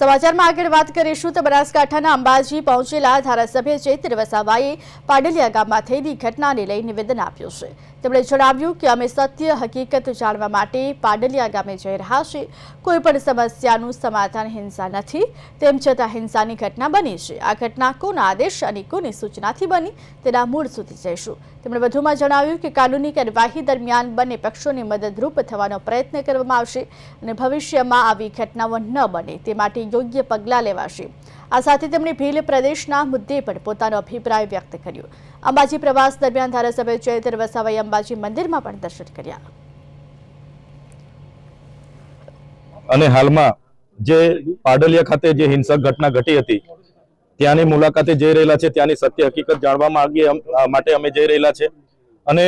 સમાચારમાં આગળ વાત કરીશું તો બનાસકાંઠાના અંબાજી પહોંચેલા ધારાસભ્ય ચૈત્ર વસાવાએ પાડલિયા ગામમાં થયેલી ઘટનાને લઈ નિવેદન આપ્યું છે. તેમણે જણાવ્યું કે અમે સત્ય, હકીકત જાણવા માટે પાડલિયા ગામે જઈ રહ્યા છીએ. કોઈ પણ સમસ્યાનું સમાધાન હિંસા નથી. તેમ છતાં હિંસાની ઘટના બની છે. આ ઘટના કોના આદેશ અને કોની સૂચનાથી બની તેના મૂળ સુધી જઈશું. તેમણે વધુમાં જણાવ્યું કે કાનૂની કાર્યવાહી દરમિયાન બંને પક્ષોને મદદરૂપ થવાનો પ્રયત્ન કરવામાં આવશે અને ભવિષ્યમાં આવી ઘટનાઓ ન બને તે માટે યોગ્ય પગલાં લેવાશે. આ સાથે તેમણે ભીલ પ્રદેશના મુદ્દે પણ પોતાનો અભિપ્રાય વ્યક્ત કર્યો. અંબાજી પ્રવાસ દરમિયાન ધારાસભ્ય ચૈતર વસાવાએ અંબાજી મંદિરમાં પણ દર્શન કર્યા. અને હાલમાં જે પાડલિયા ખાતે જે હિંસક ઘટના ઘટી હતી, ત્યાંની મુલાકાતે જઈ રહેલા છે, ત્યાંની સત્ય હકીકત જાણવા માંગીએ માટે અમે જઈ રહેલા છે. અને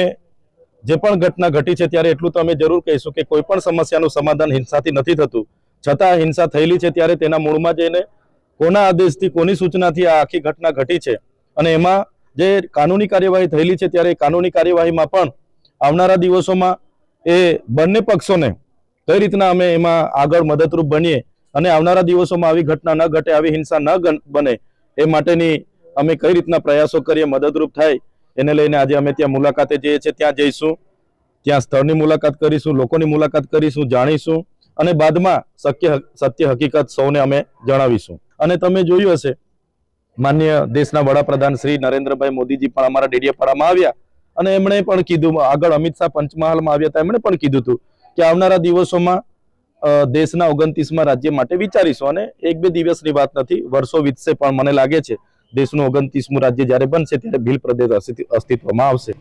જે પણ ઘટના ઘટી છે, ત્યારે એટલું તો અમે જરૂર કહીશું કે કોઈ પણ સમસ્યાનું સમાધાન હિંસાથી નથી થતું. છતાં હિંસા થયેલી છે ત્યારે તેના મૂળમાં જઈને કોના આદેશથી, કોની સૂચનાથી આ આખી ઘટના ઘટી છે? અને એમાં જે કાનૂની કાર્યવાહી થયેલી છે ત્યારે કાનૂની કાર્યવાહીમાં પણ આવનારા દિવસોમાં એ બંને પક્ષોને કઈ રીતના અમે એમાં આગળ મદદરૂપ બનીએ અને આવનારા દિવસોમાં આવી ઘટના ન ઘટે, આવી હિંસા ન બને એ માટેની અમે કઈ રીતના પ્રયાસો કરીએ, મદદરૂપ થાય એને લઈને આજે અમે ત્યાં મુલાકાતે જઈએ છીએ. ત્યાં જઈશું, ત્યાં સ્થળની મુલાકાત કરીશું, લોકોની મુલાકાત કરીશું, જાણીશું અને બાદમાં શક્ય સત્ય હકીકત સૌને અમે જણાવીશું. અને તમે જોયું હશે, માન્ય દેશના વડાપ્રધાન શ્રી નરેન્દ્રભાઈ મોદીજી પણ અમારા ડેડિયાપાડામાં આવ્યા. અને એમણે પણ કીધું, આગળ અમિત શાહ પંચમહાલમાં આવ્યા હતા, એમણે પણ કીધું હતું કે આવનારા દિવસોમાં દેશના ઓગણત્રીસમાં રાજ્ય માટે વિચારીશું. અને એક બે દિવસની વાત નથી, વર્ષો વીતશે પણ મને લાગે છે, દેશનું ઓગણત્રીસમું રાજ્ય જ્યારે બનશે ત્યારે ભીલ પ્રદેશ અસ્તિત્વ- અસ્તિત્વમાં આવશે.